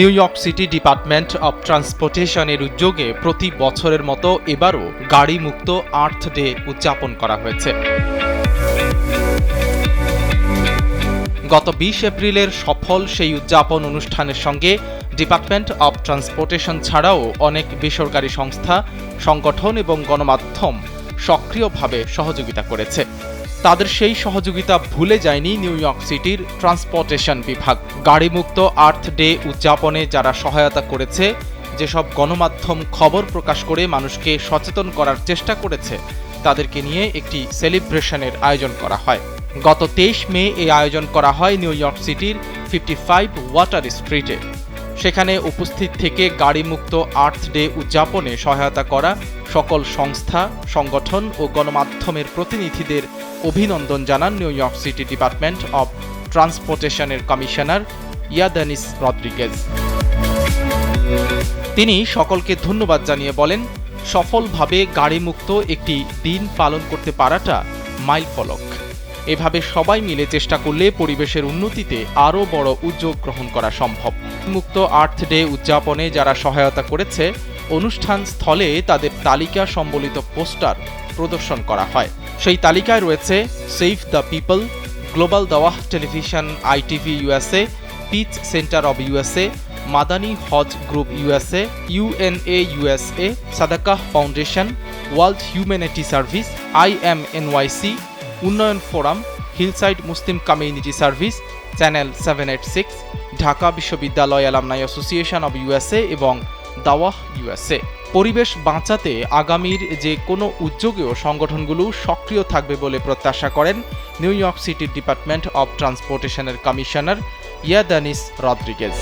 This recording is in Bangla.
New York City department of ট্রান্সপোর্টেশনের উদ্যোগে প্রতি বছরের মতো এবারও গাড়ি মুক্ত আর্থ ডে উদযাপন করা হয়েছে। গত বিশ এপ্রিলের সফল সেই উদযাপন অনুষ্ঠানের সঙ্গে ডিপার্টমেন্ট অব ট্রান্সপোর্টেশন ছাড়াও অনেক বেসরকারি সংস্থা, সংগঠন এবং গণমাধ্যম সক্রিয়ভাবে সহযোগিতা করেছে। তাদের সেই সহযোগিতা ভুলে যায়নি নিউ ইয়র্ক সিটির ট্রান্সপোর্টেশন বিভাগ। গাড়িমুক্ত আর্থ ডে উদযাপনে যারা সহায়তা করেছে, যেসব গণমাধ্যম খবর প্রকাশ করে মানুষকে সচেতন করার চেষ্টা করেছে, তাদেরকে নিয়ে একটি সেলিব্রেশনের আয়োজন করা হয়। গত তেইশ মে এই আয়োজন করা হয় নিউ ইয়র্ক সিটির ফিফটি ফাইভ ওয়াটার স্ট্রিটে। সেখানে উপস্থিত থেকে গাড়িমুক্ত আর্থ ডে উদযাপনে সহায়তা করা সকল সংস্থা, সংগঠন ও গণমাধ্যমের প্রতিনিধিদের অভিনন্দন জানান New York City department of ট্রান্সপোর্টেশনের commissioner Ydanis Rodriguez. তিনি সকলকে ধন্যবাদ জানিয়ে বলেন, সফলভাবে গাড়িমুক্ত একটি দিন পালন করতে পারাটা মাইল ফলক এভাবে সবাই মিলে চেষ্টা করলে পরিবেশের উন্নতিতে আরও বড় উদ্যোগ গ্রহণ করা সম্ভব। মুক্ত আর্থ ডে উদযাপনে যারা সহায়তা করেছে, অনুষ্ঠান স্থলে তাদের তালিকা সম্বলিত পোস্টার প্রদর্শন করা হয়। সেই তালিকায় রয়েছে save the people global দাওয়াহ television ITV USA peace center of USA Madani হজ group USA UNA USA Sadaqah foundation world humanity service IMNYC উন্নয়ন forum, hillside Muslim community service, channel seven eight six, Dhaka বিশ্ববিদ্যালয় অ্যালামনাই অ্যাসোসিয়েশন অব ইউএসএ এবং দাওয়াহ ইউএসএ। পরিবেশ বাঁচাতে আগামীর যে কোনো উদ্যোগেও সংগঠনগুলো সক্রিয় থাকবে বলে প্রত্যাশা করেন নিউ ইয়র্ক সিটির ডিপার্টমেন্ট অব ট্রান্সপোর্টেশনের কমিশনার ইয়াদানিস রদ্রিগেজ।